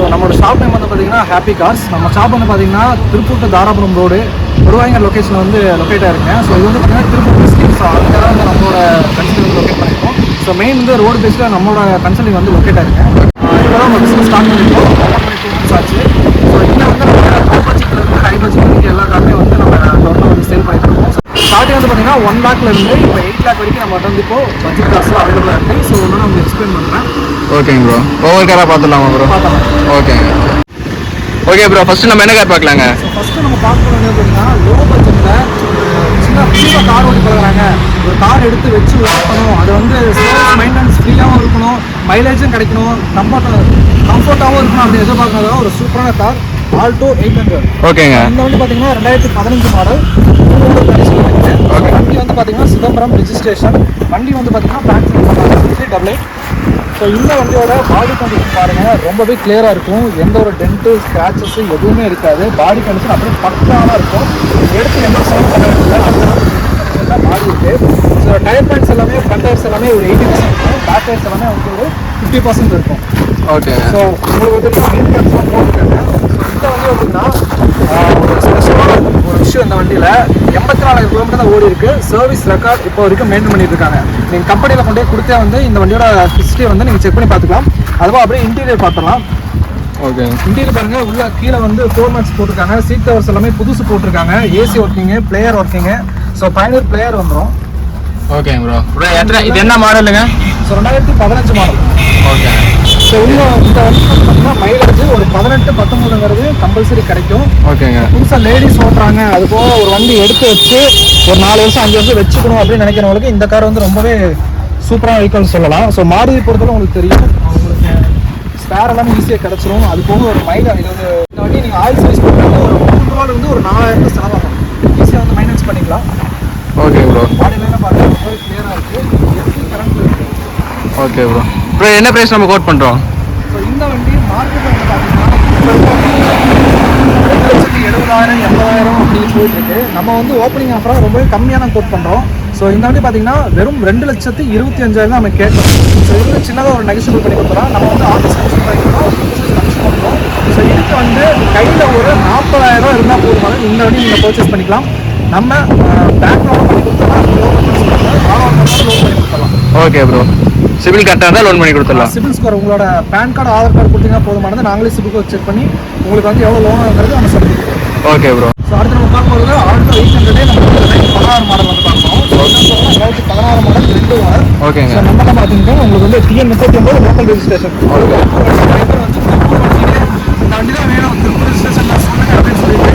So நம்மளோட shop name வந்து பார்த்தீங்கன்னா ஹாப்பி கார்ஸ் நம்ம ஷாப் வந்து பார்த்தீங்கன்னா திருப்பூர் தாராபுரம் ரோடு குருவாயங்கர் லொக்கேஷன் வந்து லொக்கேட் இருக்கேன் ஸோ இது வந்து பார்த்தீங்கன்னா திருப்பூர் டிஸ்ட்ரிக்ட் ஸோ அங்கே தான் வந்து நம்மளோட கன்சல்டிங் வந்து லொக்கேட் பண்ணியிருக்கோம் ஸோ மெயின் வந்து ரோடு பேஸில் நம்மளோட கன்சல்டிங் வந்து லொக்கேட் ஆயிருக்கேன் இப்போ தான் நம்ம பிஸ்னஸ் ஸ்டார்ட் பண்ணியிருக்கோம் ஓப்பன் பண்ணி டூ மந்த்ஸ் ஆச்சு. ஸோ இங்கே வந்து நம்ம ஹை பட்ஜெட்லேருந்து ஹை பட்ஜெட் எல்லா காருமே வந்து நம்ம தொடர்ந்து வந்து சேல் பண்ணிட்டு இருக்கோம். ஸ்டார்டிங் வந்து பார்த்தீங்கன்னா ஒன் லேக்ல இருந்து இப்போ எயிட் லேக் வரைக்கும் நம்ம வந்து இப்போ பட்ஜெட் காசுல அவைலபிளாக இருக்குது ஸோ ஒன்று நான் எக்ஸ்பிளைன் பண்ணுறேன் ஓகேங்க ப்ரோ ஒவ்வொரு காராக பார்த்துடலாமா ப்ரோ பார்த்தலாம் ஓகேங்க ஓகே ப்ரோ ஃபர்ஸ்ட் நம்ம என்ன கார் பார்க்கலாங்க? ஸோ ஃபஸ்ட்டு நம்ம பார்க்க வேண்டியது பார்த்தீங்கன்னா லோ பட்ஜெட்டில் சின்ன ஃப்ரீயாக கார் ஓட்டி பழகுறாங்க ஒரு கார் எடுத்து வச்சு ஓட்டணும் அது வந்து மெயின்டெனன்ஸ் ஃப்ரீயாகவும் இருக்கணும். மைலேஜும் கிடைக்கணும். கம்ஃபர்ட் கம்ஃபர்ட்டாகவும் இருக்கணும் அப்படின்னு எதிர்பார்க்கறதா ஒரு சூப்பரான கார் ஆல்டோ எயிட் ஹண்ட்ரட். ஓகேங்க. இந்த வந்து பார்த்தீங்கன்னா ரெண்டாயிரத்தி பதினஞ்சு மாடல். வண்டி வந்து பார்த்தீங்கன்னா சிதம்பரம் ரிஜிஸ்ட்ரேஷன் வண்டி வந்து பார்த்தீங்கன்னா பேங்க் டபுள் ஸோ இந்த வண்டியோட பாடி கண்டிஷன் பாருங்க ரொம்பவே கிளியராக இருக்கும். எந்த ஒரு டென்ட்டு ஸ்க்ராச்சஸ் எதுவுமே இருக்காது. பாடி கண்டிஷன் அப்படியே பக்காவாக இருக்கும். எடுத்து எந்த சவுண்ட் பண்ண பாடி இருக்கு. ஸோ டயர் பாயிண்ட்ஸ் எல்லாமே ஃப்ரண்ட் டயர்ஸ் எல்லாமே ஒரு எயிட்டி பர்சன்ட் இருக்கும். பேக் டயர்ஸ் எல்லாமே வந்து ஒரு ஃபிஃப்டி பர்சன்ட் இருக்கும். ஓகேங்க. ஸோ உங்களுக்கு வந்து இந்த வண்டி பார்த்தீங்கன்னா ஆஹ், ஒரு ஸ்பெஷலான ஒரு விஷயம் இந்த வண்டியில். எண்பத்தி நாலாயிரம் கிலோமீட்டர் தான் ஓடி இருக்கு. சர்வீஸ் ரெக்கார்ட் இப்போ வரைக்கும் மெயின்டைன் பண்ணிட்டு இருக்காங்க நீங்கள் கம்பெனியில் கொண்டு போய் கொடுத்தே வந்து இந்த வண்டியோட ஹிஸ்ட்ரி வந்து நீங்கள் செக் பண்ணி பார்த்துக்கலாம். அதுவும் அப்படியே இன்டீரியர் பார்த்துலாம் ஓகே இன்டீரியர் பாருங்க உள்ள கீழே வந்து ஃபோர் மேட்ச் போட்டிருக்காங்க. சீட் கவர்ஸ் எல்லாமே புதுசு போட்டிருக்காங்க. AC working player working so பயனர் பிளேயர் வந்துடும் ஓகேங்க ப்ரோ இது என்ன மாடலுங்க ஸோ ரெண்டாயிரத்தி பதினஞ்சு மாடல் ஓகே ஸோ உள்ள இந்த வண்டி வந்து பார்த்தீங்கன்னா மைலேஜ் ஒரு பதினெட்டு பத்தொன்பதுங்கிறது கம்பல்சரி கிடைக்கும். ஓகேங்க புதுசாக லேடிஸ் ஓட்டுறாங்க. அது போக ஒரு வண்டி எடுத்து வச்சு ஒரு நாலு வருஷம் அஞ்சு வருஷம் வச்சுக்கணும் அப்படின்னு நினைக்கிறவங்களுக்கு இந்த கார் வந்து ரொம்பவே சூப்பரான வெஹிக்கல் சொல்லலாம். ஸோ மாருதி பொறுத்தவரை உங்களுக்கு தெரியும். உங்களுக்கு ஸ்பேர் எல்லாமே ஈஸியாக கிடச்சிரும். அது போக ஒரு மைலேஜ் இது வந்து இந்த வண்டி நீங்கள் ஆயில் சர்வீஸ் பண்ணுறது ஒரு மூணு ரூபாயில இருந்து ஒரு நாலாயிரம் செலவாகும். ஈஸியாக வந்து மைனஸ் பண்ணிக்கலாம். ஓகே ப்ரோ பாடியிலாம் பார்த்தா ரொம்பவே கிளியராக இருக்குது கரண்ட் இருக்குது ஓகே ப்ரோ ப்ரோ என்ன ப்ரைஸ் நம்ம கோட் பண்ணுறோம் இந்த வண்டி மார்க்கெட்டில் பார்த்தீங்கன்னா எழுபதாயிரம் எண்பதாயிரம் அப்படி போயிட்டு இருக்கு. நம்ம வந்து ஓப்பனிங் ஆஃபராக ரொம்பவே கம்மியாக தான் கோட் பண்ணுறோம் ஸோ இந்த வண்டி பார்த்தீங்கன்னா வெறும் ரெண்டு லட்சத்தி இருபத்தி அஞ்சாயிரம் தான் நம்ம கேட்கணும் ஸோ இதில் சின்னதாக ஒரு நெகசிபிள் பண்ணி கொடுத்துறோம். நம்ம வந்து ஆஃபீஸ் கமிஷன் பண்ணிக்கிறோம் கமிஷன் பண்ணுறோம் ஸோ இதுக்கு வந்து கையில் ஒரு நாற்பதாயிரம் இருந்தால் போதுமான இந்த வண்டி நீங்கள் பர்ச்சேஸ் பண்ணிக்கலாம். நம்ம பேங்க் லோன் பண்ணி கொடுத்தோம்னா லோன் பண்ணி கொடுத்துடலாம் ஓகே ப்ரோ சிவில் கரெக்டாக இருந்தால் லோன் பண்ணி கொடுத்துடலாம். சிபில் ஸ்கோர் உங்களோட பேன் கார்டு ஆதார் கார்டு கொடுத்தீங்கன்னா போதுமானது. நாங்களே சிபில் ஸ்கோர் செக் பண்ணி உங்களுக்கு வந்து எவ்வளோ லோன் ஆகுறது நம்ம சப்மிட் ஓகே ப்ரோ ஸோ அடுத்து நம்ம பார்க்கும்போது ஆல்டோ எயிட் ஹண்ட்ரடே நம்ம வந்து பதினாறு மாடல் வந்து பார்க்குறோம் ஸோ ரெண்டாயிரத்தி பதினாறு மாடல் ரெண்டு ஓனர் ஓகேங்க நம்ம பார்த்தீங்கன்னா உங்களுக்கு வந்து டிஎன் முப்பத்தி ஒம்பது லோக்கல் ரெஜிஸ்ட்ரேஷன் இந்த வண்டி தான் வேணும். திருப்பூர் ரெஜிஸ்ட்ரேஷன் சொன்னாங்க அப்படின்னு சொல்லிட்டு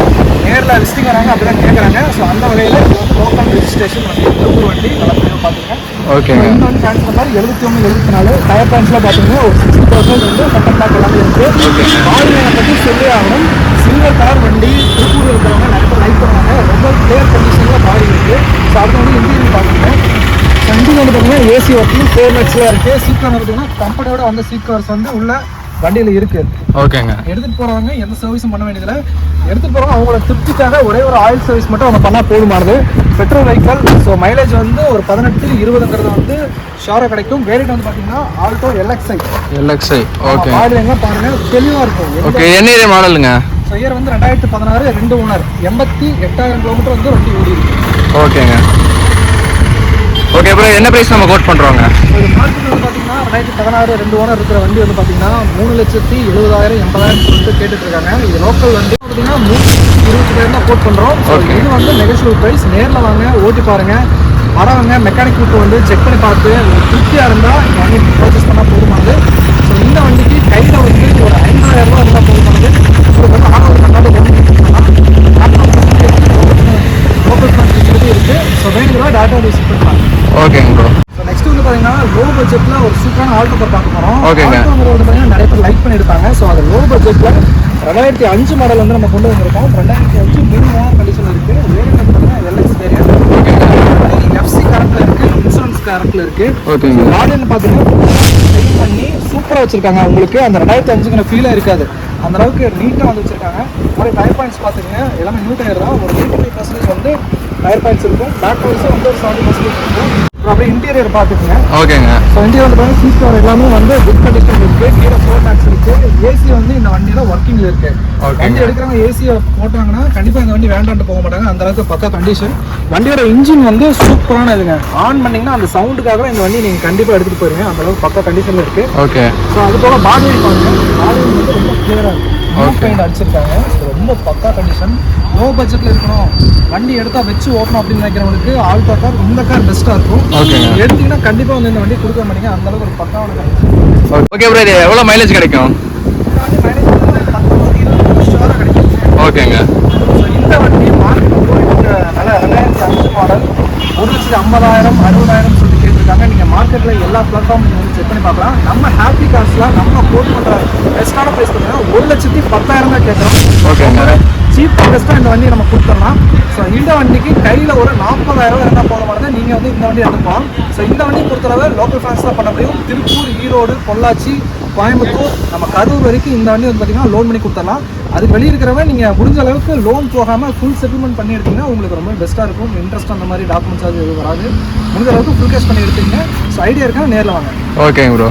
நேரில் விசிட்டிங் வராங்க அப்படி தான் கேட்குறாங்க ஸோ அந்த வகையில் வந்து லோக்கல் ரெஜிஸ்ட்ரேஷன் வண்டி திருப்பூர் வண்டி நல்லா தெரியும் பார்த்துங்க ஓகேங்க வந்து ட்ரான்ஸ்ஃபர் மாதிரி எழுபத்தி ஒன்று எழுபத்தி நாலு டயர் பாயிண்ட்ஸ்லாம் பார்த்தீங்கன்னா ஒரு சிக்ஸ்டி பர்சன்ட் வந்து செகண்ட் பேக் எல்லாமே இருக்குது பாடியை பற்றி சொல்லி ஆகணும். சில்வர் கலர் வண்டி திருப்பூர் இருக்கிறவங்க நிறைய லைக் பண்ணுவாங்க. ரொம்ப கிளியர் கண்டிஷனில் பாடி இருக்குது ஸோ அது வந்து இன்டீரியர் பார்த்துருக்கேன் வண்டி வந்து பார்த்தீங்கன்னா ஏசி ஒர்க்கிங் ஃபோர் மேக்ஸில் இருக்குது சீட் கவர் பார்த்தீங்கன்னா கம்பெனியோட வந்த சீட் கவர்ஸ் வந்து உள்ள வண்டியில் இருக்குது ஓகேங்க. எடுத்துகிட்டு போகிறவங்க எந்த சர்வீஸும் பண்ண வேண்டியதில்லை. எடுத்துகிட்டு போகிறவங்க அவங்களோட திருப்திக்காக ஒரே ஒரு ஆயில் சர்வீஸ் மட்டும் அவங்க பண்ணால் போதுமானது. பெட்ரோல் வெஹிக்கல் ஸோ மைலேஜ் வந்து ஒரு பதினெட்டு இருபதுங்கிறது வந்து ஷாராக கிடைக்கும். வேரியண்ட் வந்து பார்த்தீங்கன்னா ஆல்டோ எல்எக்ஸ்ஐ எல்எக்ஸ்ஐ ஓகே மாடலுங்க பாருங்க தெளிவாக இருக்கும். ஓகே என்ன மாடலுங்க ஸோ இயர் வந்து ரெண்டாயிரத்தி பதினாறு ரெண்டு ஓனர். எண்பத்தி எட்டாயிரம் கிலோமீட்டர் வந்து வண்டி ஓடி இருக்கு ஓகேங்க ஓகே ப்ரோ என்ன ப்ரைஸ் நம்ம கோட் பண்ணுறோங்க ஸோ இது மார்க்கெட் வந்து பார்த்தீங்கன்னா ரெண்டாயிரத்தி பதினாறு ரெண்டு ஓனர் இருக்கிற வண்டி வந்து பார்த்தீங்கன்னா மூணு லட்சத்தி எழுபதாயிரம் எண்பதாயிரம் சொல்லிட்டு கேட்டுட்டு இருக்காங்க இது லோக்கல் வண்டி பார்த்தீங்கன்னா மூணு இருபத்தாயிரம் தான் கோட் பண்ணுறோம் ஸோ Okay. இது வந்து நெகட்டிவ் ப்ரைஸ் நேரில் வாங்க ஓட்டி பாருங்க. வரவங்க மெக்கானிக் கூட்டு வந்து செக் பண்ணி பார்த்து ஒரு திருப்தியாக இருந்தால் வண்டி பர்ச்சேஸ் பண்ணால் போதுமானது. ஸோ இந்த வண்டிக்கு கையில் வந்து ஒரு ஐம்பதாயிரம் ரூபா இருந்தால் போதுமானது. உங்களுக்கு வந்து ஆனவர் கண்ணாடி லோக்கல் இருக்குது ஸோ வேணுங்களா டேட்டா விசிட் பண்ணலாம். ஓகேங்க ப்ரோ நெக்ஸ்ட் வந்து பார்த்தீங்கன்னா லோ பட்ஜெட்டில் ஒரு சூப்பரான ஆல்டோ கார் பார்க்க போகிறோம் ஓகேங்க. வந்து பார்த்தீங்கன்னா நிறைய பேர் லைக் பண்ணியிருப்பாங்க ஸோ அது லோ பட்ஜெட்டில் ரெண்டாயிரத்தி அஞ்சு மாடல் வந்து நம்ம கொண்டு வந்திருக்கோம். ரெண்டாயிரத்தி அஞ்சு மினிமம் கண்டிஷன் இருக்குது வேரியன்ட் பார்த்தீங்கன்னா எல்எக்ஸ் வேரியன்ட் எஃப்சி கரண்ட்டில் இருக்குது இன்சூரன்ஸ் கரண்ட்டில் இருக்குது ஓகேங்க மாடல் பார்த்தீங்கன்னா ட்ரெயின் பண்ணி சூப்பராக வச்சிருக்காங்க உங்களுக்கு அந்த ரெண்டாயிரத்தி அஞ்சுங்கிற ஃபீலே இருக்காது. அந்த அளவுக்கு நீட்டாக வந்து வச்சிருக்காங்க. மாதிரி டயர் பாயிண்ட்ஸ் பார்த்துங்க எல்லாமே நியூ டயர் தான். ஒரு எயிட்டி ஃபைவ் பர்சன்டேஜ் வந்து டயர் பாயிண்ட்ஸ் இருக்கும். பேக் பாயிண்ட்ஸும் வந்து ஒரு செவன்ட்டி பர்சன்டேஜ் இருக்கும். அப்படியே இன்டீரியர் பார்த்துக்குங்க. ஓகேங்க. ஸோ இன்டீரியர் வந்து பார்த்தீங்கன்னா சீட் கவர் எல்லாமே வந்து குட் கண்டிஷன் இருக்கு. கீழே ஃபோர் மேக்ஸ் இருக்கு. ஏசி வந்து இந்த வண்டியில ஒர்க்கிங்ல இருக்கு. Okay. வண்டி எடுக்கிறவங்க ஏசியை போட்டாங்கன்னா கண்டிப்பா இந்த வண்டி வேண்டாம்னு போக மாட்டாங்க. அந்த அளவுக்கு பக்கா கண்டிஷன் வண்டியோட இன்ஜின் வந்து சூப்பரான இதுங்க. ஆன் பண்ணீங்கன்னா அந்த சவுண்டுக்காக இந்த வண்டி நீங்க கண்டிப்பா எடுத்துட்டு போயிருங்க. அந்த அளவுக்கு பக்கா கண்டிஷன்ல இருக்கு. ஓகே. ஸோ அது போக பாடி பாருங்க. பாடி வந்து ரொம்ப கிளியரா இருக்கு. Blue Okay. பெயிண்ட் அடிச்சிருக்காங்க. ரொம்ப பக்கா கண்டிஷன் லோ பட்ஜெட்ல இருக்கணும். வண்டி எடுத்தா வச்சு ஓட்டணும் அப்படின்னு நினைக்கிறவங்களுக்கு ஆல்டோ கார் இந்த கார் பெஸ்ட்டா இருக்கும். எடுத்தீங்கன்னா கண்டிப்பா வந்து இந்த வண்டி கொடுக்க மாட்டீங்க. அந்த அளவுக்கு ஒரு பக்காவான கண்டிஷன் ஓகே ப்ரோ இது எவ்வளோ மைலேஜ் கிடைக்கும். ஓகேங்க இந்த வண்டி மார்க்கெட் ஐம்பதாயிரம் அறுபதாயிரம் சொல்லி கேட்டிருக்காங்க. நீங்கள் மார்க்கெட்டில் எல்லா பிளாட்ஃபார்ம் செக் பண்ணி பார்க்கலாம். நம்ம ஹாப்பி கார்ஸில் நம்ம கோட் பண்ணுற பெஸ்ட்டான ப்ரைஸ் பார்த்தீங்கன்னா ஒரு லட்சத்தி பத்தாயிரம் தான் கேட்குறோம். ஓகேங்க சீப் பெஸ்ட்டாக இந்த வண்டியை நம்ம கொடுத்துடலாம். ஸோ இந்த வண்டிக்கு கையில் ஒரு நாற்பதாயிரம் இருந்தால் போன மாதிரி தான் நீங்கள் வந்து இந்த வண்டி எடுத்துக்கலாம் ஸோ இந்த வண்டியை பொறுத்தளவு லோக்கல் ஃபேன்ஸ் தான் பண்ண முடியும். திருப்பூர் ஈரோடு பொள்ளாச்சி கோயம்புத்தூர் நம்ம கரூர் வரைக்கும் இந்த வண்டி வந்து பார்த்தீங்கன்னா லோன் பண்ணி கொடுத்துடலாம். அதுக்கு வெளியே இருக்கிறவங்க நீங்கள் முடிஞ்ச அளவுக்கு லோன் போகாமல் ஃபுல் செட்டில்மெண்ட் பண்ணி எடுத்தீங்கன்னா உங்களுக்கு ரொம்ப பெஸ்ட்டாக இருக்கும். இன்ட்ரெஸ்ட் அந்த மாதிரி டாக்குமெண்ட்ஸ் அது எதுவும் வராது. முடிஞ்ச அளவுக்கு ஃபுல் கேஷ் பண்ணி எடுத்தீங்க ஸோ ஐடியா இருக்கா நேரில் வாங்க. ஓகேங்க ப்ரோ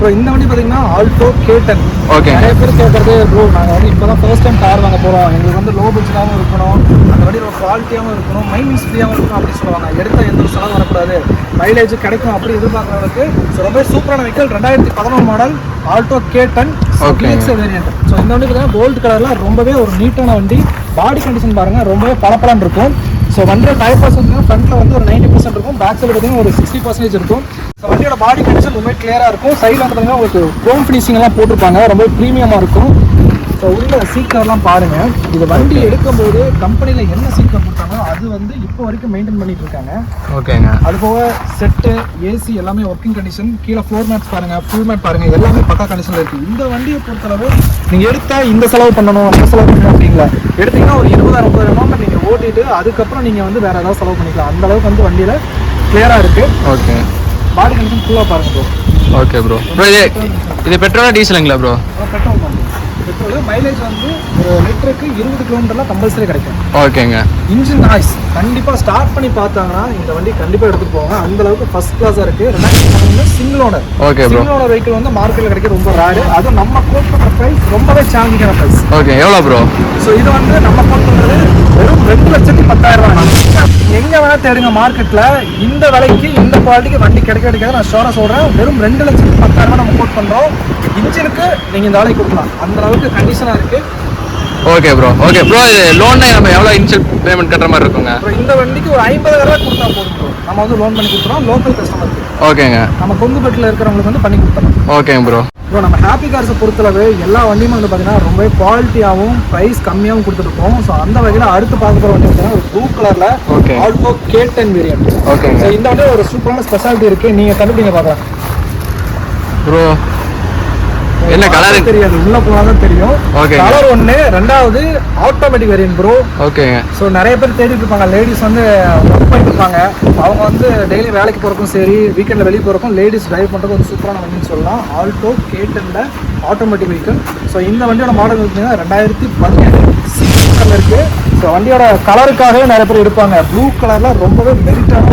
ப்ரோ இந்த வண்டி பார்த்தீங்கன்னா ஆல்டோ கேட்டன் Okay. நிறைய பேர் கேட்கறது ப்ரோ நாங்கள் வந்து இப்போ தான் ஃபர்ஸ்ட் டைம் கார் வாங்க போகிறோம் எங்களுக்கு வந்து லோ பட்ஜெட்டாகவும் இருக்கணும். அந்த வண்டி ஒரு குவாலிட்டியாகவும் இருக்கணும். மைனஸ் ஃப்ரீயாகவும் இருக்கணும் அப்படின்னு சொல்லுவாங்க. எடுத்த எந்த ஒரு செலவும் வரக்கூடாது. மைலேஜ் கிடைக்கும் அப்படி எதிர்பார்க்குறவங்களுக்கு ஸோ ரொம்ப சூப்பரான வெஹிக்கல் ரெண்டாயிரத்தி பதினொன்று model Alto K ten Okay. Variant so இந்த வண்டி பார்த்தீங்கன்னா கோல்டு கலரில் ரொம்பவே ஒரு நீட்டான வண்டி. பாடி கண்டிஷன் பாருங்க ரொம்பவே பளபளன்னு இருக்கும். ஸோ வண்டியோட டயர் பர்சன்ட் ஃப்ரண்ட்ல வந்து ஒரு நைன்டி பர்சன்ட் இருக்கும். பேக் சைடு பார்த்தீங்கன்னா ஒரு சிக்ஸ்டி பர்சன்டேஜ் இருக்கும். ஸோ வண்டியோட பாடி கண்டிஷன் ரொம்ப கிளியராக இருக்கும். சைடில் வந்து பார்த்தீங்கன்னா உங்களுக்கு க்ரோம் ஃபினிஷிங் எல்லாம் போட்டிருப்பாங்க. ரொம்ப ப்ரீமியமாக இருக்கும். ஸோ உள்ள சீட் கவர்லாம் பாருங்க. இது வண்டி எடுக்கும்போது கம்பெனியில் என்ன சீட் கவர் கொடுத்தாங்களோ அது வந்து இப்போ வரைக்கும் மெயின்டைன் பண்ணிட்டு இருக்காங்க. ஓகேங்க அது போக செட்டு ஏசி எல்லாமே ஒர்க்கிங் கண்டிஷன் கீழே ஃப்ளோர் மேட்ஸ் பாருங்க ஃபுல் மேட் பாருங்க எல்லாமே பக்கா கண்டிஷன்ல இருக்கு. இந்த வண்டியை பொறுத்தளவு நீங்க எடுத்தா இந்த செலவு பண்ணணும் அந்த செலவு பண்ணணும் அப்படிங்களா எடுத்தீங்கன்னா ஒரு இருபதாயிரம் முப்பதாயிரம் நீங்க ஓட்டிட்டு அதுக்கப்புறம் நீங்க வந்து வேற ஏதாவது செலவு பண்ணிக்கலாம். அந்த அளவுக்கு வந்து வண்டியில கிளியரா இருக்கு. ஓகே பாடி கண்டிஷன் ஃபுல்லா பாருங்க ப்ரோ ஓகே ப்ரோ ப்ரோ இது இது பெட்ரோலா டீசலுங்களா ப்ரோ பெட்ரோல் மைலேஜ் வந்து ஒரு லிட்டருக்கு இருபது கிலோமீட்டர்லாம் கம்பல்சரி கிடைக்கும். ஓகேங்க. இன்ஜின் நாய்ஸ் கண்டிப்பா ஸ்டார்ட் பண்ணி பார்த்தாங்கன்னா இந்த வண்டி கண்டிப்பா எடுத்துட்டு போவாங்க. அந்த அளவுக்கு ஃபர்ஸ்ட் கிளாஸா இருக்கு. ரெண்டாயிரத்தி single owner okay single owner vehicle வந்து மார்க்கெட்ல கிடைக்க ரொம்ப ரேரு அதுவும் நம்ம கோட் பண்ற பிரைஸ் ரொம்பவே சேலஞ்சிங்கான பிரைஸ் ஓகே எவ்வளோ ப்ரோ ஸோ இது வந்து நம்ம கோட் வெறும் ரெண்டு லட்சத்தி பத்தாயிரம் ரூபாய். எங்க வேணா தேடுங்க மார்க்கெட்ல இந்த விலைக்கு இந்த குவாலிட்டிக்கு வண்டி கிடைக்க கிடைக்காது நான் ஷோரா சொல்றேன். வெறும் ரெண்டு லட்சத்தி பத்தாயிரம் ரூபாய் நம்ம கோட் பண்றோம். இன்ஜினுக்கு நீங்க இந்த வேலைக்கு கொடுக்கலாம். அந்த அளவுக்கு கண்டிஷனா இருக்கு. ஓகே ப்ரோ ஓகே ப்ரோ இது லோன் நம்ம எவ்வளோ இனிஷியல் பேமெண்ட் கட்டுற மாதிரி இருக்குங்க? அப்புறம் இந்த வண்டிக்கு ஒரு ஐம்பதாயிரம் ரூபாய் கொடுத்தா போதும் bro. நம்ம வந்து லோன் பண்ணி கொடுத்துறோம். லோக்கல் கஸ்டமருக்கு ஓகேங்க நம்ம கொங்குபேட்டில் இருக்கிறவங்களுக்கு வந்து பண்ணி கொடுத்துறோம். ஓகேங்க ப்ரோ ப்ரோ நம்ம ஹாப்பி கார்ஸை பொறுத்தளவு எல்லா வண்டியுமே வந்து பார்த்தீங்கன்னா ரொம்ப குவாலிட்டியாகவும் ப்ரைஸ் கம்மியாகவும் கொடுத்துருக்கோம் ஸோ அந்த வகையில் அடுத்து பார்க்க போகிற வண்டி பார்த்தீங்கன்னா ஒரு ப்ளூ கலரில் Okay. Alto K ten variant ஓகேங்க ஸோ இந்த வண்டியில் ஒரு சூப்பரான ஸ்பெஷாலிட்டி இருக்குது நீங்கள் கண்டுபிடிங்க பார்க்கலாம் ப்ரோ என்ன கலர் தெரியாது. உள்ள போனாதான் தெரியும். Okay. கலர் ஒன்று ரெண்டாவது ஆட்டோமேட்டிக் வேரியன்ட் ப்ரோ ஓகேங்க ஸோ நிறைய பேர் தேடிட்டு இருப்பாங்க. லேடிஸ் வந்து ஒர்க் பண்ணிட்டு இருப்பாங்க. அவங்க வந்து டெய்லி வேலைக்கு போகிறக்கும் சரி வீக்கெண்டில் வெளியே போகிறக்கும் லேடிஸ் டிரைவ் பண்ணுறது ஒரு சூப்பரான வண்டின்னு சொல்லலாம். ஆல்டோ கேட்டனில் ஆட்டோமேட்டிக் வெஹிக்கிள் ஸோ இந்த வண்டியோட மாடல் பார்த்தீங்கன்னா ரெண்டாயிரத்தி பதினேழு சிக்ஸ் இருக்குது ஸோ வண்டியோட கலருக்காகவே நிறைய பேர் எடுப்பாங்க. ப்ளூ கலரில் ரொம்பவே மெரிட்டான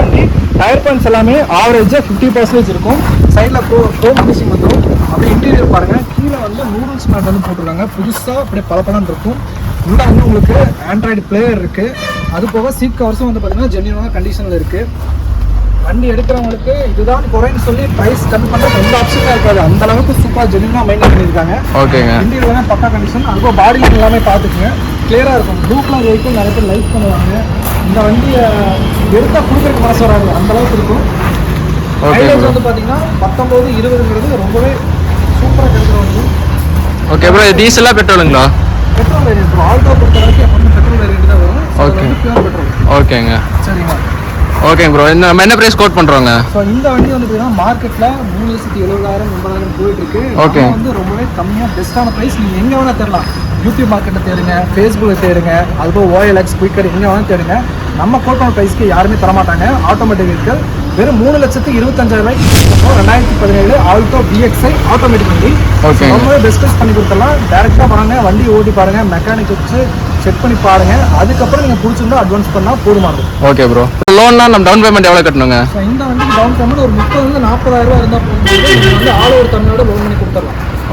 வண்டி. டயர் பாயிண்ட்ஸ் எல்லாமே ஆவரேஜாக ஃபிஃப்டி பர்சன்டேஜ் இருக்கும். சைடில் ப்ரோ ப்ரோ ஃபினிஷிங் வந்துடும் அப்படியே இன்டீரியர் பாருங்கள் கீழே வந்து நூடுல்ஸ் மேட் வந்து போட்டிருக்காங்க. புதுசாக அப்படியே பளபளன்னு இருக்கும். உள்ள வந்து உங்களுக்கு ஆண்ட்ராய்டு பிளேயர் இருக்கு. அது போக சீட் கவர்ஸும் வந்து பார்த்தீங்கன்னா ஜென்யூனான கண்டிஷனில் இருக்கு. வண்டி எடுக்கிறவங்களுக்கு இதுதான் குறைன்னு சொல்லி ப்ரைஸ் கம்மி பண்ணுறது எந்த ஆப்ஷனும் இருக்காது. அந்த அளவுக்கு சூப்பராக ஜென்யூனாக மெயின்டைன் பண்ணியிருக்காங்க. ஓகேங்க. இன்டீரியர் எல்லாமே பக்கா கண்டிஷன் அதுபோக பாடி எல்லாமே பார்த்துக்குங்க. கிளியராக இருக்கும். ப்ளூ கலர் வெஹிக்கிள் நிறைய பேர் லைக் பண்ணுவாங்க. இந்த வண்டியை எடுத்தால் கொடுக்குறதுக்கு மனசு வராது. அந்த அளவுக்கு இருக்கும். மைலேஜ். வந்து பார்த்தீங்கன்னா பத்தொம்போது இருபதுங்கிறது ரொம்பவே சூப்பராக கிடைக்கிற வண்டி. ஓகே ப்ரோ இது டீசலா பெட்ரோலுங்களா பெட்ரோல் வேரியன்ட் ஆல்டோ பொறுத்த வரைக்கும் எப்பவுமே பெட்ரோல் வேரியன்ட் தான் வரும். வந்து பியூர் பெட்ரோல் ஓகேங்க சரிங்களா? ஓகேங்க ப்ரோ இந்த நம்ம என்ன ப்ரைஸ் கோட் பண்ணுறோங்க ஸோ இந்த வண்டி வந்து பார்த்தீங்கன்னா மார்க்கெட்டில் மூணு லட்சத்தி எழுபதாயிரம் எண்பதாயிரம் போயிட்டு இருக்கு. ஆனா வந்து ரொம்பவே கம்மியாக பெஸ்ட்டான ப்ரைஸ் நீங்கள் எங்கே வேணால் தேடலாம். யூடியூப் மார்க்கெட்டில் தேடுங்க ஃபேஸ்புக்கில் தேடுங்க அதுபோல் ஓஎல்எக்ஸ் குயிக்கர் எங்கே வேணால் தேடுங்க. நம்ம கோட்டான ப்ரைஸ்க்கு யாருமே தரமாட்டாங்க. ஆட்டோமேட்டிக் வெஹிக்கல் வெறும் மூணு லட்சத்து இருபத்தஞ்சாயிரம் ரூபாய்க்கு ரெண்டாயிரத்தி பதினேழு ஆல்டோ பிஎக்ஸ்ஐ ஆட்டோமேட்டிக் வண்டி. ரொம்பவே பெஸ்ட் பண்ணி கொடுத்துடலாம். டேரெக்டாக பாருங்க வண்டி ஓட்டி பாருங்க மெக்கானிக் வச்சு செக் பண்ணி பாருங்க. அதுக்கப்புறம் நீங்கள் பிடிச்சிருந்தா அட்வான்ஸ் பண்ணால் போதுமானது ஓகே ப்ரோ லோன்னா நம்ம டவுன் பேமெண்ட் எவ்வளோ கட்டணுங்க? இந்த வண்டிக்கு டவுன் பேமெண்ட் ஒரு முப்பதுலேருந்து நாற்பதாயிரம் ரூபா இருந்தால் வந்து ஆல் ஓவர் தமிழ்நாடு லோன் பண்ணி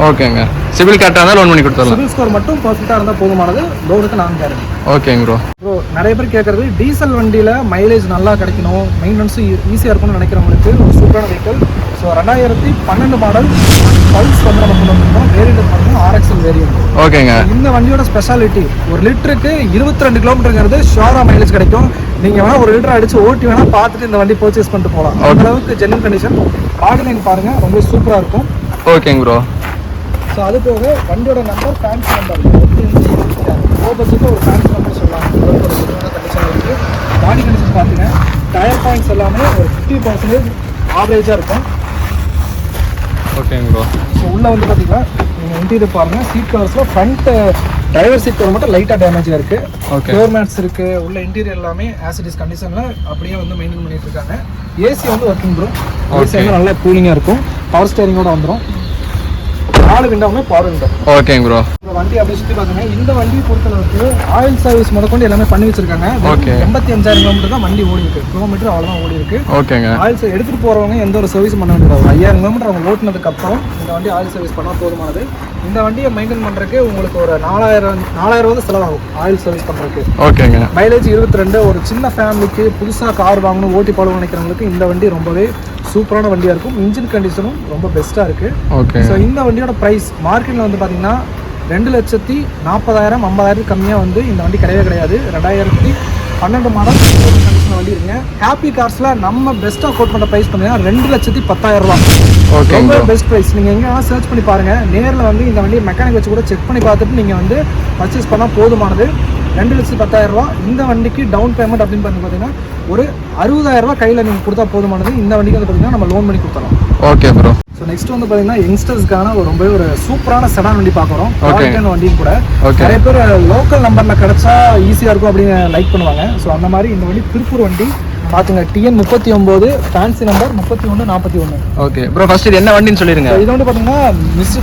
ஓகேங்க. சிவில் கரெக்டாக இருந்தால் லோன் பண்ணி கொடுத்துடலாம். சிவில் ஸ்கோர் மட்டும் பர்ஃபெக்டாக இருந்தால் போதுமானது. லோனுக்கு நான் கேரண்டி ஓகேங்க ப்ரோ ப்ரோ நிறைய பேர் கேட்குறது டீசல் வண்டியில் மைலேஜ் நல்லா கிடைக்கணும் மெயின்டெனன்ஸும் ஈஸியாக இருக்கும்னு நினைக்கிறவங்களுக்கு ஒரு சூப்பரான வெஹிக்கல் ஸோ ரெண்டாயிரத்தி பன்னெண்டு மாடல் பல்ஸ் வந்து நம்ம கொண்டு வந்திருக்கோம் வேரியண்ட் பார்த்தீங்கன்னா ஆர்எக்ஸ்எல் வேரியண்ட் ஓகேங்க. இந்த வண்டியோட ஸ்பெஷாலிட்டி ஒரு லிட்டருக்கு இருபத்தி ரெண்டு கிலோமீட்டருங்கிறது ஷோரா மைலேஜ் கிடைக்கும். நீங்கள் வேணால் ஒரு லிட்டர் அடிச்சு ஓட்டி வேணால் பார்த்துட்டு இந்த வண்டி பர்ச்சேஸ் பண்ணிட்டு போகலாம். அந்த அளவுக்கு ஜென்வன் கண்டிஷன் பாடி லைன் பாருங்கள் ரொம்ப சூப்பராக இருக்கும். ஓகேங்க ப்ரோ ஸோ அது போக வண்டியோட நம்பர் ஃபேன்சி நம்பர் பட்ஜெட்டில் ஒரு ஃபேன்சி நம்பர் சொல்லலாம். கண்டிஷன் இருக்குது பாடி கண்டிஷன் பார்த்தீங்க டயர் பாயிண்ட்ஸ் எல்லாமே ஒரு ஃபிஃப்டி பர்சன்டேஜ் ஆவரேஜாக இருக்கும். ஓகேங்க ப்ரோ ஸோ உள்ளே வந்து பார்த்தீங்கன்னா நீங்கள் இன்டீரியர் பாருங்கள் சீட் கவர்ஸில் ஃப்ரண்ட் டிரைவர் சீட் கவர் மட்டும் லைட்டாக டேமேஜாக இருக்குது. ஃப்ளோர் மேட்ஸ் இருக்குது உள்ள இன்டீரியர் எல்லாமே ஆசிடிஸ் கண்டிஷனில் அப்படியே வந்து மெயின்டைன் பண்ணிட்டு இருக்காங்க. ஏசி வந்து ஒர்க்கிங் ப்ரோ ஏசி வந்து நல்லா கூலிங்காக இருக்கும். பவர் ஸ்டேரிங்கோட வந்துடும் நாலு விண்டோவுமே பவர் விண்டோ ஓகேங்க ப்ரோ இந்த வண்டி அப்படியே சுற்றி பார்த்துங்க இந்த வண்டியை பொறுத்தளவுக்கு ஆயில் சர்வீஸ் முதற்கொண்டு எல்லாமே பண்ணி வச்சிருக்காங்க. எண்பத்தி அஞ்சாயிரம் கிலோமீட்டர் தான் வண்டி ஓடி இருக்கு கிலோமீட்டர் அவ்வளோதான் ஓடி இருக்கு ஓகேங்க ஆயில் சர்வீஸ் எடுத்துகிட்டு போகிறவங்க எந்த ஒரு சர்வீஸ் பண்ண வேண்டியது ஒரு ஐயாயிரம் கிலோமீட்டர் அவங்க ஓட்டினதுக்கு அப்புறம் இந்த வண்டி ஆயில் சர்வீஸ் பண்ணால் போதுமானது. இந்த வண்டியை மெயின்டைன் பண்ணுறதுக்கு உங்களுக்கு ஒரு நாலாயிரம் நாலாயிரம் வந்து செலவாகும் ஆயில் சர்வீஸ் பண்ணுறதுக்கு ஓகேங்க மைலேஜ் இருபத்தி ரெண்டு ஒரு சின்ன ஃபேமிலிக்கு புதுசாக கார் வாங்கணும் ஓட்டி பழம் நினைக்கிறவங்களுக்கு இந்த வண்டி ரொம்பவே சூப்பரான வண்டியாக இருக்கும். இன்ஜின் கண்டிஷனும் ரொம்ப பெஸ்ட்டாக இருக்குது ஓகே ஸோ இந்த வண்டியோட ப்ரைஸ் மார்க்கெட்டில் வந்து பார்த்தீங்கன்னா ரெண்டு லட்சத்தி நாற்பதாயிரம் ஐம்பதாயிரத்துக்கு கம்மியாக வந்து இந்த வண்டி கிடையவே கிடையாது. ரெண்டாயிரத்தி பன்னெண்டு மாடல் கண்டிஷன் வண்டி இருக்குங்க. ஹாப்பி கார்ஸில் நம்ம பெஸ்ட்டாக கோட் பண்ணுற ப்ரைஸ் பார்த்தீங்கன்னா ரெண்டு லட்சத்தி பத்தாயிரம் ரூபா. ஓகேங்க ரொம்ப பெஸ்ட் ப்ரைஸ் நீங்கள் எங்கே வேணால் சர்ச் பண்ணி பாருங்கள் நேரில் வந்து இந்த வண்டியை மெக்கானிக் வச்சு கூட செக் பண்ணி பார்த்துட்டு நீங்கள் வந்து பர்ச்சேஸ் பண்ணால் போதுமானது. ரெண்டு லட்சத்தி பத்தாயிரம் ரூபா. இந்த வண்டிக்கு டவுன் பேமெண்ட் அப்படின்னு பண்ணி பார்த்தீங்கன்னா ஒரு அறுபதாயிரம் ரூபா கையில் நீங்கள் கொடுத்தா போதுமானது. இந்த வண்டிக்கு வந்து பார்த்தீங்கன்னா நம்ம லோன் பண்ணி கொடுத்துறோம் ஓகே ப்ரோ ஸோ நெக்ஸ்ட் வந்து பார்த்தீங்கன்னா யங்ஸ்டர்ஸ்க்கான ஒரு ரொம்பவே ஒரு சூப்பரான செடான் வண்டி பார்க்குறோம். குவாலிட்டியான வண்டியும் கூட. நிறைய பேர் லோக்கல் நம்பரில் கிடைச்சா ஈஸியாக இருக்கும் அப்படின்னு லைக் பண்ணுவாங்க. ஸோ அந்த மாதிரி இந்த வண்டி திருப்பூர் வண்டி. பார்த்துங்க டிஎன் முப்பத்தி ஒம்பது ஃபேன்சி நம்பர் முப்பத்தி ஒன்று நாற்பத்தி ஒன்று ஓகே ப்ரோ ஃபர்ஸ்ட் இது என்ன வண்டின்னு சொல்லிடுங்க இது வந்து பார்த்தீங்கன்னா மிஸ்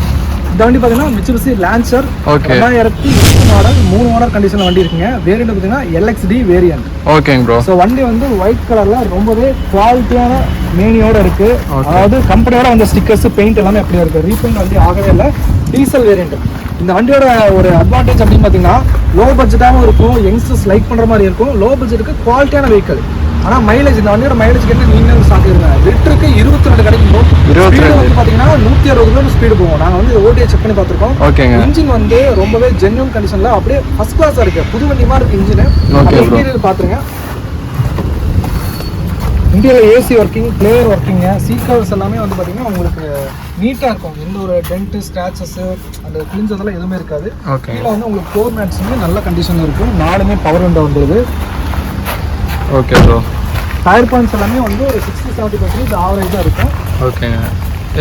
இந்த வண்டி பார்த்தீங்கன்னா மிச்சுபிசி லான்சர். ரெண்டாயிரத்தி எட்டு மாடல் மூணு மாடல் கண்டிஷன் வண்டி இருக்குங்க. வேரியண்ட் பார்த்தீங்கன்னா எல்எக்ஸ்டி வேரியன்ட் ஓகேங்க ப்ரோ ஸோ வண்டி வந்து ஒயிட் கலர்ல ரொம்பவே குவாலிட்டியான மேனியோட இருக்கு. அதாவது கம்பெனியோட வந்த ஸ்டிக்கர்ஸ் பெயிண்ட் எல்லாமே அப்படியே இருக்கு. ரீபெயிண்ட் வண்டி ஆகவே இல்லை. டீசல் வேரியண்ட் இந்த வண்டியோட ஒரு அட்வான்டேஜ் அப்படின்னு பார்த்தீங்கன்னா லோ பட்ஜெட்டாகவும் இருக்கும் யங்ஸ்டர்ஸ் லைக் பண்ற மாதிரி இருக்கும். லோ பட்ஜெட்டுக்கு குவாலிட்டியான வெஹிக்கல் ஆனால் மைலேஜ் இந்த வண்டியோட மைலேஜ் என்ன நீங்களே சாப்பிடுங்க லிட்டருக்கு இருபத்தி ரெண்டு கிடைக்கும் bro. 22. Speed வந்து பார்த்தீங்கன்னா நூற்றி அறுபது கிலோமீட்டர் ஸ்பீடு போகும். நாங்கள் வந்து ஓட்டியை செக் பண்ணி பார்த்துருக்கோம். ஓகேங்க. இன்ஜின் வந்து ரொம்பவே ஜென்யூன் கண்டிஷன்ல அப்படியே ஃபர்ஸ்ட் கிளாஸா இருக்கு. புது வண்டி மாதிரி இருக்கு இன்ஜின். இன்டீரியர் பாத்துருங்க. இன்டீரியர் ஏசி ஒர்க்கிங் பிளேயர் ஒர்க்கிங்க சீட் கவர்ஸ் எல்லாமே வந்து பாத்தீங்கன்னா உங்களுக்கு நீட்டா இருக்கும். எந்த ஒரு டென்ட் ஸ்கிராச்சஸ் அந்த கிழிஞ்சதெல்லாம் எதுவுமே இருக்காது. ஓகே கீழே வந்து உங்களுக்கு ஃபோர் மேட்ஸ் வந்து நல்ல கண்டிஷன்ல இருக்கும். நாலுமே பவர் விண்டோ வந்துருது. ஓகே ப்ரோ டயர் பாயிண்ட்ஸ் எல்லாமே வந்து ஒரு சிக்ஸ்டி செவன்ட்டி பர்சன்டேஜ் ஆவரேஜாக இருக்கும். ஓகேங்க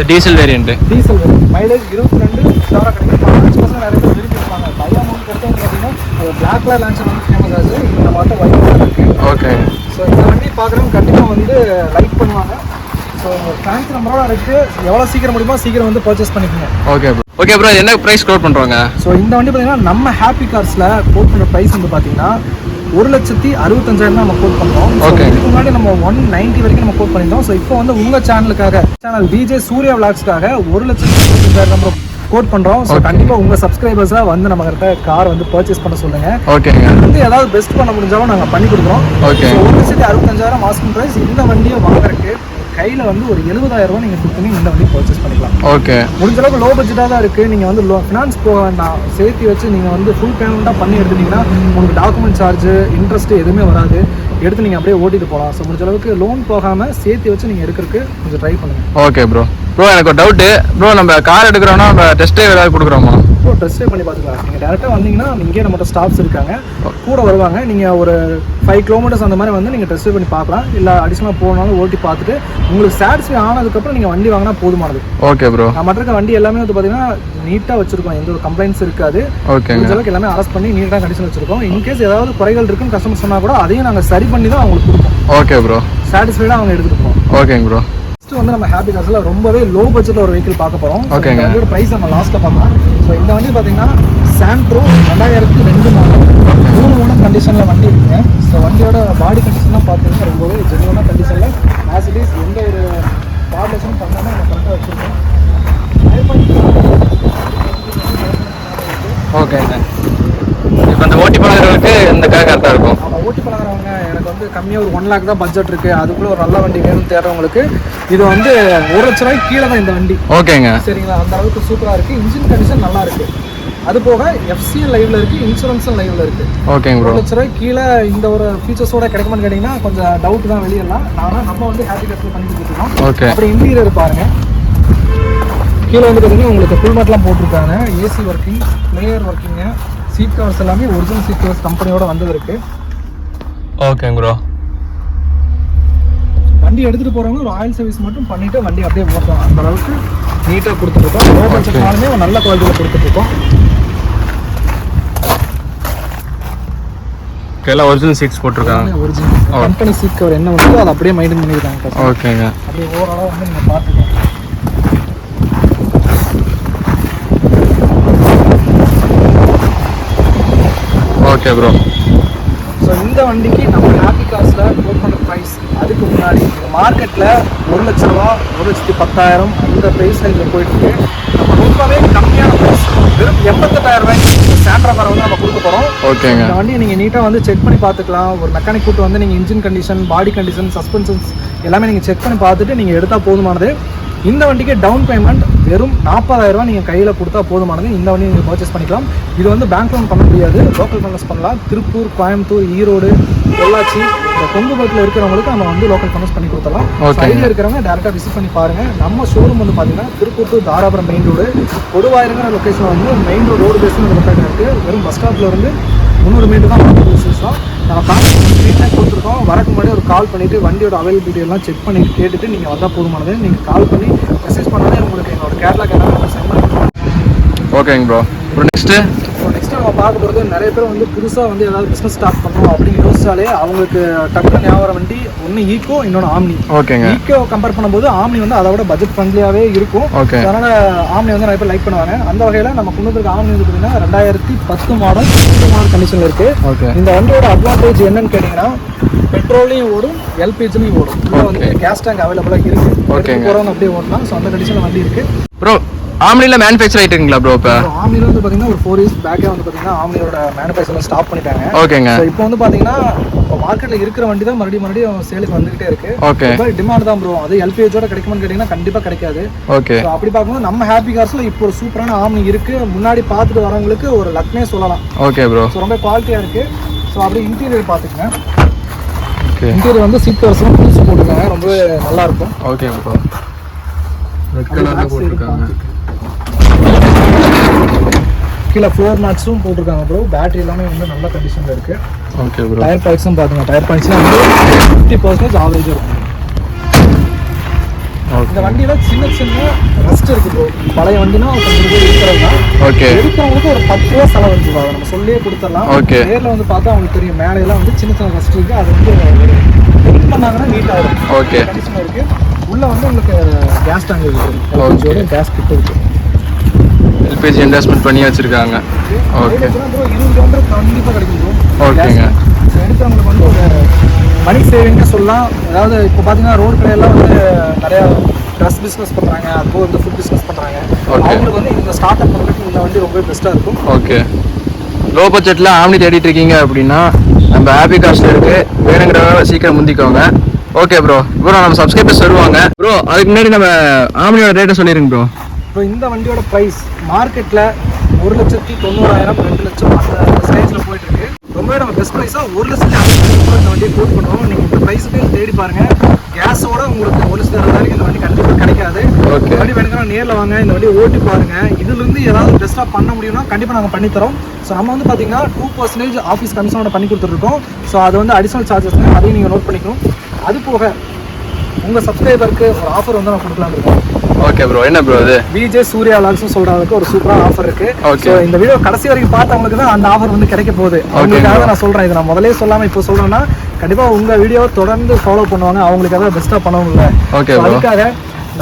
டீசல் வேரியண்ட்டு டீசல் மைலேஜ் இருபத்தி ரெண்டு ஷவராக கிடைக்கும். அஞ்சு பர்சன்ட் நிறைய பேர் விரும்பி இருப்பாங்க பையா மூணு பொறுத்த வந்து பார்த்தீங்கன்னா பிளாக் கலர் லான்ச்சர் வந்து ஃபேமஸ் ஆகுது இந்த மாட்டம் இருக்குது ஓகே ஸோ இந்த வண்டி பார்க்குறவங்க கண்டிப்பாக வந்து லைக் பண்ணுவாங்க. ஸோ ஃபேன்ஸ் நம்பரோட இருக்குது எவ்வளோ சீக்கிரம் முடியுமோ சீக்கிரம் வந்து பர்ச்சேஸ் பண்ணிக்கோங்க. ஓகே ப்ரோ ஓகே ப்ரோ என்ன ப்ரைஸ் கோட் பண்ணுறோங்க ஸோ இந்த வண்டி பார்த்தீங்கன்னா நம்ம ஹாப்பி கார்ஸில் கோட் பண்ணுற ப்ரைஸ் வந்து பார்த்தீங்கன்னா ஒரு லட்சத்தி அறுபத்தஞ்சாயிரம் தான் நம்ம கோட் Okay. இதுக்கு முன்னாடி நம்ம ஒன் நைன்ட்டி வரைக்கும் நம்ம கோட் பண்ணியிருந்தோம். ஸோ இப்போ வந்து உங்கள் சேனலுக்காக சேனல் விஜே சூர்யா விளாக்ஸ்க்காக ஒரு லட்சத்தி அறுபத்தஞ்சாயிரம் நம்ம கோட் பண்ணுறோம் ஸோ Okay. கண்டிப்பாக உங்கள் சப்ஸ்கிரைபர்ஸாக வந்து நம்ம கிட்ட கார் வந்து பர்ச்சேஸ் பண்ண சொல்லுங்கள் ஓகேங்க வந்து ஏதாவது பெஸ்ட் பண்ண முடிஞ்சாலும் நாங்கள் பண்ணி கொடுக்குறோம். ஒரு லட்சத்தி அறுபத்தஞ்சாயிரம் மாஸ்கிங் ப்ரைஸ் இந்த வண்டியை வாங்குறதுக்கு கையில் வந்து ஒரு எழுபதாயிரம் ரூபாய் நீங்கள் கொடுத்து இந்த வண்டியை பர்ச்சேஸ் பண்ணிக்கலாம். ஓகே. முடிஞ்ச அளவுக்கு லோ பட்ஜெட்டாக தான் இருக்குது நீங்கள் வந்து லோ ஃபினான்ஸ் போக வேண்டாம் சேர்த்து வச்சு நீங்கள் வந்து ஃபுல் பேமெண்ட்டாக பண்ணி எடுத்துட்டீங்கன்னா உங்களுக்கு டாக்குமெண்ட் சார்ஜ் இன்ட்ரெஸ்ட் எதுவுமே வராது. எடுத்து நீங்கள் அப்படியே ஓட்டிட்டு போகலாம். ஸோ முடிஞ்ச அளவுக்கு லோன் போகாமல் சேர்த்து வச்சு நீங்கள் எடுக்கிறதுக்கு கொஞ்சம் ட்ரை பண்ணுங்கள் ஓகே ப்ரோ ப்ரோ எனக்கு ஒரு டவுட்டு ப்ரோ நம்ம கார் எடுக்கிறோம்னா நம்ம டெஸ்ட் ட்ரைவ் ஏதாவது கொடுக்குறோமா? ஸோ டெஸ்ட் பண்ணி பார்த்துக்கலாம். நீங்கள் டேரெக்டாக வந்தீங்கன்னா இங்கே நம்மகிட்ட ஸ்டாஃப்ஸ் இருக்காங்க. கூட வருவாங்க. நீங்கள் ஒரு ஃபைவ் கிலோமீட்டர்ஸ் அந்த மாதிரி வந்து நீங்கள் டெஸ்ட் பண்ணி பார்க்கலாம். இல்லை அடிஷனலாக போனாலும் ஓட்டி பார்த்துட்டு உங்களுக்கு சாட்டிஸ்ஃபை ஆனதுக்கப்புறம் நீங்கள் வண்டி வாங்கினா போதுமானது. ஓகே ப்ரோ நம்ம இருக்க வண்டி எல்லாமே வந்து பார்த்தீங்கன்னா நீட்டாக வச்சிருக்கோம். எந்த ஒரு கம்ப்ளைண்ட்ஸ் இருக்காது. முடிஞ்ச அளவுக்கு எல்லாமே அரெஸ்ட் பண்ணி நீட்டாக கண்டிஷன் வச்சிருக்கோம். இன்கேஸ் ஏதாவது குறைகள் இருக்குன்னு கஸ்டமர் சொன்னா கூட அதையும் நாங்கள் சரி பண்ணி தான் அவங்களுக்கு கொடுப்போம். ஓகே ப்ரோ சாட்டிஸ்ஃபைடாக அவங்க எடுத்துட்டு போவோம் ஓகேங்க ப்ரோ வந்து நம்ம ஹாப்பி கார்ஸில் ரொம்பவே லோ பட்ஜெட்டில் ஒரு வெஹிக்கிள் பார்க்க போகிறோம் ஓகேங்க. ப்ரைஸ் நம்ம லாஸ்ட்டில் பார்க்கலாம். ஸோ இந்த வண்டி பார்த்தீங்கன்னா சாண்ட்ரோ ரெண்டாயிரத்தி ரெண்டு மாடல் மூணு மூணு கண்டிஷனில் வண்டி இருக்குங்க. ஸோ வண்டியோட பாடி கண்டிஷன்லாம் பார்த்தீங்கன்னா ரொம்பவே ஜென்யூனாக கண்டிஷனில் ஆசிடிஸ் எந்த ஒரு ப்ராப்ளஸும் பண்ணாமல் நம்ம கரெக்டாக வச்சுருக்கோம். ஓகேங்க. இப்போ அந்த ஓட்டி பழகிறவங்களுக்கு இந்த கார் கரெக்டாக இருக்கும். ஓட்டி பழகிறவங்க எனக்கு வந்து கம்மியாக ஒரு ஒன் லேக் தான் பட்ஜெட் இருக்குது அதுக்குள்ளே ஒரு நல்ல வண்டி வேணும்னு தேடுறவங்களுக்கு இது வந்து ஒரு லட்ச ரூபாய்க்கு கீழே தான் இந்த வண்டி. ஓகேங்க. சரிங்களா? அந்த அளவுக்கு சூப்பராக இருக்குது இன்ஜின் கண்டிஷன் நல்லா இருக்குது அது போக எஃப்சிஎல் லைவ்ல இருக்குது இன்சூரன்ஸும் லைவ்ல இருக்குது ஓகேங்க ஒரு ப்ரோ லட்ச ரூபாய் கீழே இந்த ஒரு ஃபீச்சர்ஸோட கிடைக்குமான்னு கேட்டிங்கன்னா கொஞ்சம் டவுட் தான் வெளியெல்லாம் ஆனால் நம்ம வந்து ஹேப்பி கட்டில் பண்ணி கொடுத்துருக்கோம் ஓகே. அப்புறம் இன்டீரியர் பாருங்க. கீழே வந்து பார்த்தீங்கன்னா உங்களுக்கு ஃபுல் மேட்லாம் போட்டிருக்காங்க. AC working player working seat covers எல்லாமே ஒரிஜினல் சீட் கவர்ஸ் கம்பெனியோட வந்தது இருக்கு. ஓகேங்க ப்ரோ வண்டி எடுத்துட்டு போறவங்க ஒரு ஆயில் சர்வீஸ் மட்டும் பண்ணிட்டு வண்டி அப்படியே ஓட்டலாம். அந்த அளவுக்கு நீட்டாக கொடுத்துருக்கோம். லோ பட்ஜெட்னாலுமே நல்ல குவாலிட்டியில் கொடுத்துட்ருக்கோம். எல்லாம் ஒரிஜினல் சீட்ஸ் போட்டிருக்காங்க. ஒரிஜினல் கம்பெனி சீட் கவர் என்ன வருதோ அதை அப்படியே மெயின்டைன் பண்ணியிருக்காங்க ஓகேங்க அப்படியே ஓவராலாக வந்து நீங்கள் பார்த்துக்கலாம். ஓகே ப்ரோ ஸோ இந்த வண்டிக்கு நம்ம ஹாப்பி காசில் கோட் பண்ண ப்ரைஸ் அதுக்கு முன்னாடி மார்க்கெட்டில் ஒரு லட்ச ரூபா ஒரு லட்சத்தி பத்தாயிரம் அந்த ப்ரைஸ் இதில் போயிட்டு நம்ம ரொம்பவே கம்மியான ப்ரைஸ் வெறும் எண்பத்தெட்டாயிரம் ரூபாய்க்கு சாண்ட்ரா காரை வந்து நம்ம கொடுக்க போகிறோம் ஓகேங்க இந்த வண்டியை நீங்கள் நீட்டாக வந்து செக் பண்ணி பார்த்துக்கலாம். ஒரு மெக்கானிக் கூட்டு வந்து நீங்கள் engine condition body condition suspensions எல்லாமே நீங்கள் செக் பண்ணி பார்த்துட்டு நீங்கள் எடுத்தால் போதுமானது. இந்த வண்டிக்கு டவுன் பேமெண்ட் வெறும் 40000 ரூபாய் நீங்கள் கையில் கொடுத்தா போதுமானது. இந்த வண்டி நீங்கள் பர்ச்சேஸ் பண்ணிக்கலாம். இது வந்து பேங்க் லோன் பண்ண முடியாது. லோக்கல் ஃபைனான்ஸ் பண்ணலாம். திருப்பூர் கோயம்புத்தூர் ஈரோடு பொள்ளாச்சி இந்த கொங்குபத்தில் இருக்கிறவங்களுக்கு நம்ம வந்து லோக்கல் ஃபைனான்ஸ் பண்ணி கொடுத்துடலாம். சைடில் இருக்கிறவங்க டேரெக்டாக விசிட் பண்ணி பாருங்க. நம்ம ஷோரூம் வந்து பார்த்தீங்கன்னா Tiruppur to Dharapuram main road கொடுவாயிருங்கிற location வந்து மெயின் ரோடு ரோடு பேஸ்னு லொக்கேஷன் இருக்குது வெறும் பஸ் ஸ்டாப்ல இருந்து முந்நூறு மீட்டர் தான் தான். நம்ம கால் கொடுத்துருக்கோம். வரக்கு முன்னாடி ஒரு கால் பண்ணிவிட்டு வண்டியோட அவைலபிலிட்டி எல்லாம் செக் பண்ணிட்டு கேட்டுட்டு நீங்கள் வந்தால் போதுமானது. நீங்கள் கால் பண்ணி மெசேஜ் பண்ணாலே உங்களுக்கு எங்களோட கேட்லாக் எல்லாமே சென்ட் பண்ணி ஓகேங்க ப்ரோ அப்புறம் நெக்ஸ்ட்டு நெக்ஸ்ட் நம்ம பார்க்க போகிறது நிறைய பேர் வந்து புதுசாக வந்து ஏதாவது பிஸ்னஸ் ஸ்டார்ட் பண்ணணும் அப்படின்னு யோசிச்சாலே அவங்களுக்கு டக்குனு ஞாபகம் வண்டி ஒன்று ஈக்கோ இன்னொன்று ஆம்னி ஓகேங்க. ஈக்கோ கம்பேர் பண்ணும்போது ஆம்னி வந்து அதை விட பட்ஜெட் ஃப்ரெண்ட்லியாகவே இருக்கும். ஓகே. அதனால ஆம்னி வந்து நிறைய பேர் லைக் பண்ணுவாங்க. அந்த வகையில் நம்ம வந்திருக்க ஆம்னி வந்து பார்த்தீங்கன்னா ரெண்டாயிரத்தி பத்து மாடல் பத்து மாடல் கண்டிஷனில் இருக்கு. ஓகே. இந்த வண்டியோட அட்வான்டேஜ் என்னன்னு கேட்டிங்கன்னா பெட்ரோலையும் ஓடும் எல்பிஜிலையும் ஓடும். வந்து கேஸ் டேங்க் அவைலபிளாக இருக்கு. ஓகேங்க. போகிறவங்க அப்படியே ஓடலாம் ஸோ அந்த கண்டிஷனில் வண்டி இருக்கு. ப்ரோ ஆம்னியில் மேனுஃபேக்சர் ஆகிட்டுங்களா ப்ரோ இப்போ? ஆம்னியில் வந்து பார்த்தீங்கன்னா ஒரு ஃபோர் இயர்ஸ் பேக்கே வந்து பார்த்தீங்கன்னா ஆம்னியோட மேனுஃபேக்சரிங் ஸ்டாப் பண்ணிட்டாங்க. ஓகேங்க. இப்போ வந்து பார்த்தீங்கன்னா இப்போ மார்க்கெட்டில் இருக்கிற வண்டி தான் மறுபடியும் மறுபடியும் சேலுக்கு வந்துகிட்டே இருக்கு. ஓகே. இப்போ டிமாண்ட் தான் ப்ரோ அது எல்பிஜோட கிடைக்குமான்னு கேட்டிங்கன்னா கண்டிப்பாக கிடைக்காது. ஓகே. அப்படி பார்க்கும்போது நம்ம ஹாப்பி கார்ஸில் இப்போ ஒரு சூப்பரான ஆம்னி இருக்கு. முன்னாடி பார்த்துட்டு வரவங்களுக்கு ஒரு லக்னே சொல்லலாம். ஓகே ப்ரோ ரொம்ப குவாலிட்டியாக இருக்கு. ஸோ அப்படியே இன்டீரியர் பார்த்துக்கங்க. இன்டீரியர் வந்து சீட் கவர்ஸ்லாம் புதுசு போட்டுருக்காங்க. ரொம்ப நல்லா இருக்கும். ஓகே ப்ரோ ரெட் கலரில் போட்டிருக்காங்க. கீழே ஃப்ளோர் மேட்ஸும் போட்டிருக்காங்க ப்ரோ பேட்டரி எல்லாமே வந்து நல்ல கண்டிஷனில் இருக்கு. ஓகே ப்ரோ டயர் பாய்க்ஸும் பார்த்துங்க டயர் பாய்க்ஸ்லாம் வந்து ஃபிஃப்டி பர்சன்டேஜ் ஆவரேஜ் இருக்கும். இந்த ஓகே வண்டியில சின்ன சின்ன ரெஸ்ட் இருக்கு ப்ரோ பழைய வண்டினா கொஞ்சம் பேர் இருக்கிறது தான் ஓகே எடுக்கிறவங்களுக்கு ஒரு பத்து ரூபா செலவு இருக்கு நம்ம சொல்லியே கொடுத்துடலாம். Okay. நேரில் வந்து பார்த்தா அவங்களுக்கு தெரியும். மேலையெல்லாம் வந்து சின்ன சின்ன ரெஸ்ட் இருக்கு. அது வந்து பெயிண்ட் பண்ணாங்கன்னா நீட்டாக இருக்கும் ஓகே கண்டிஷன் இருக்கு. உள்ள வந்து உங்களுக்கு கேஸ் டேங்க் இருக்கு. கேஸ் கிட்ட இருக்கு. எல்பிஜி இன்வெஸ்ட்மெண்ட் பண்ணி வச்சிருக்காங்க. ஓகே ஓகேங்க. மணி சேவிங்னு சொல்லலாம். அதாவது இப்போ பார்த்தீங்கன்னா ரோடு கடையெல்லாம் வந்து நிறையா ட்ரெஸ் பிஸ்னஸ் பண்ணுறாங்க அதுபோக வந்து ஃபுட் பிஸ்னஸ் பண்ணுறாங்க. அவங்களுக்கு வந்து இந்த ஸ்டார்ட் அப் பண்ணுறதுக்கு இந்த வண்டி ரொம்ப பெஸ்ட்டாக இருக்கும். ஓகே லோ பட்ஜெட்டில் ஆம்னி தேடிட்டு இருக்கீங்க அப்படின்னா நம்ம ஹாப்பி காஸ்ட் இருக்கு. வேணுங்கிறவங்க சீக்கிரம் முந்திக்கோங்க. ஓகே ப்ரோ ப்ரோ நம்ம சப்ஸ்கிரைபர்ஸ் வருவாங்க. ப்ரோ அதுக்கு முன்னாடி நம்ம ஆம்னியோட ரேட்டை சொல்லிருங்க ப்ரோ இப்போ இந்த வண்டியோட ப்ரைஸ் மார்க்கெட்டில் ஒரு லட்சத்தி தொண்ணூறாயிரம் ரெண்டு லட்சம் அந்த ஸ்டேஜில் போயிட்டு இருக்கு ரொம்பவே நம்ம பெஸ்ட் ப்ரைஸாக ஒரு லட்சத்தி கூட இந்த வண்டியை கோட் பண்ணுறோம் நீங்கள் இந்த ப்ரைஸுக்கு தேடி பாருங்க. கேஸோட உங்களுக்கு ஒரு லட்சத்தி அறுபதாயிரம் இந்த வண்டி கண்டிப்பாக கிடைக்காது. இந்த வண்டி வேணுங்கிற நேரில் வாங்க. இந்த வண்டியை ஓட்டி பாருங்க. இதுலேருந்து ஏதாவது பெஸ்ட்டாக பண்ண முடியும்னா கண்டிப்பாக நாங்கள் பண்ணித்தரோம் ஸோ நம்ம வந்து பார்த்தீங்கன்னா டூ பர்சன்டேஜ் ஆஃபீஸ் கமிஷனோட பண்ணி கொடுத்துருக்கோம். ஸோ அது வந்து அடிஷனல் சார்ஜஸ் அதையும் நீங்கள் நோட் பண்ணிக்கணும். அது போக உங்கள் சப்ஸ்கிரைபருக்கு ஒரு ஆஃபர் வந்து நான் கொடுக்கலாம்னு இருக்கோம். ஓகே ப்ரோ என்ன ப்ரோ அது விஜே சூர்யா லாக்ஸ் சொல்றதுக்கு ஒரு சூப்பரான ஆஃபர் இருக்கு. So, இந்த வீடியோ கடைசி வரைக்கும் பார்த்தவங்களுக்கு தான் அந்த ஆஃபர் வந்து கிடைக்க போகுது. அவங்களுக்காக நான் சொல்றேன். இதை நான் முதலே சொல்லாம இப்போ சொல்றேன்னா கண்டிப்பா உங்க வீடியோவை தொடர்ந்து ஃபாலோ பண்ணுவாங்க. அவங்களுக்காக Okay, So, bro. அதுக்காக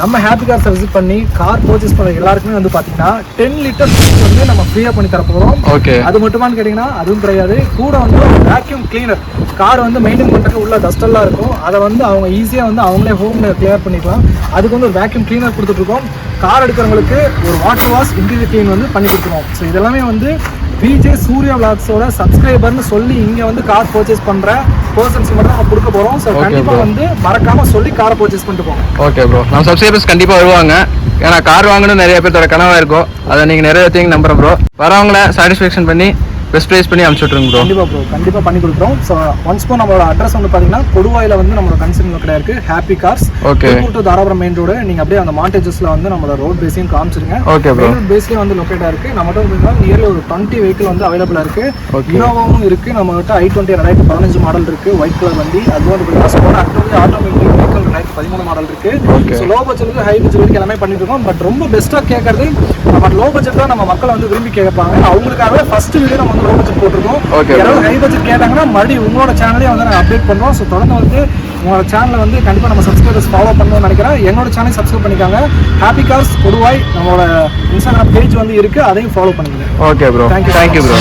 நம்ம ஹாப்பி கார்ஸ் விசிட் பண்ணி கார் பர்ச்சேஸ் பண்ண எல்லாருக்குமே வந்து பார்த்தீங்கன்னா டென் லிட்டர் வந்து நம்ம ஃப்ரீயாக பண்ணி தர போகிறோம் ஓகே அது மட்டுமான்னு கேட்டிங்கன்னா அதுவும் கிடையாது. கூட வந்து வேக்யூம் கிளீனர் கார் வந்து மெயின்டைன் பண்ணுறதுக்கு உள்ள டஸ்ட் எல்லாம் இருக்கும். அதை வந்து அவங்க ஈஸியாக வந்து அவங்களே ஹோம்ல கிளியர் பண்ணிக்கலாம். அதுக்கு வந்து ஒரு வேக்யூம் கிளீனர் கொடுத்துட்ருக்கோம் கார் எடுக்கிறவங்களுக்கு ஒரு வாட்டர் வாஷ் இன்டீரியர் க்ளீன் வந்து பண்ணி கொடுத்துருவோம். ஸோ இதெல்லாமே வந்து விஜே சூர்யா விளாக்ஸோட சப்ஸ்கிரைபர்னு சொல்லி இங்கே வந்து கார் பர்ச்சேஸ் பண்ணுற பர்சன்ஸ் மட்டும் நம்ம கொடுக்க போகிறோம் ஸோ bro. வந்து மறக்காமல் சொல்லி காரை பர்ச்சேஸ் பண்ணிட்டு போங்க. ஓகே ப்ரோ நம்ம சப்ஸ்கிரைபர்ஸ் கண்டிப்பாக வருவாங்க. ஏன்னா கார் வாங்கணும் நிறைய பேர்த்தோட கனவாக இருக்கும். அதை நீங்கள் நிறைய தேங்க நம்புறேன் ப்ரோ வரவங்கள சாட்டிஸ்ஃபேக்ஷன் பண்ணி பெஸ்ட் ப்ரைஸ் பண்ணி அனுப்பிச்சு விட்ருங்க ப்ரோ கண்டிப்பாக ப்ரோ கண்டிப்பாக பண்ணி கொடுக்குறோம். ஸோ ஒன்ஸ் இப்போ நம்மளோட அட்ரஸ் வந்து பார்த்தீங்கன்னா கொடுவாயில் வந்து நம்மளோட கன்சர்ன் கடை இருக்குது happy cars Okay. To Dharapuram main road நீங்கள் அப்படியே அந்த மாண்டேஜஸில் வந்து நம்மளோட ரோட் பேஸையும் காமிச்சிருங்க. Okay, bro. மெயின் பேஸ்லேயே வந்து லொக்கேட்டாக இருக்குது நம்மகிட்ட வந்து நியர்லி ஒரு டுவெண்ட்டி வெஹிக்கிள் வந்து அவைலபிளாக இருக்குது. இனோவாவும் இருக்குது நம்மகிட்ட ஐ டுவெண்ட்டி ரெண்டாயிரத்தி பதினஞ்சு மாடல் இருக்குது ஒயிட் கலர் வண்டி. அது வந்து பார்த்தீங்கன்னா ஆட்டோமேட்டிக் ரெண்டாயிரத்தி பதிமூணு மாடல். இருக்குது ஸோ லோ பட்ஜெட்டுக்கு ஹை பட்ஜெட் வரைக்கும் எல்லாமே பண்ணிட்டு இருக்கோம். பட் ரொம்ப பெஸ்ட்டாக கேட்கறது நம்ம லோ பட்ஜெட்டில் நம்ம மக்கள் வந்து விரும்பி கேட்பாங்க. அவங்களுக்காகவே ஃபர்ஸ்ட் வீடியோ நம்ம வந்து லோ பட்ஜெட் போட்டிருக்கோம். யாராவது ஹை பட்ஜெட் கேட்டாங்கன்னா மறுபடியும் உங்களோட சேனலே வந்து நாங்கள் அப்டேட் பண்ணுறோம் ஸோ தொடர்ந்து வந்து உங்களோட சேனலை வந்து கண்டிப்பாக நம்ம சப்ஸ்கிரைபர்ஸ் ஃபாலோ பண்ணணும்னு நினைக்கிறேன். என்னோட சேனலை சப்ஸ்கிரைப் பண்ணிக்காங்க. ஹாப்பி கார்ஸ் கொடுவாய் நம்மளோட இன்ஸ்டாகிராம் பேஜ் வந்து இருக்குது அதையும் ஃபாலோ பண்ணிக்கங்க. Okay bro so thank you bro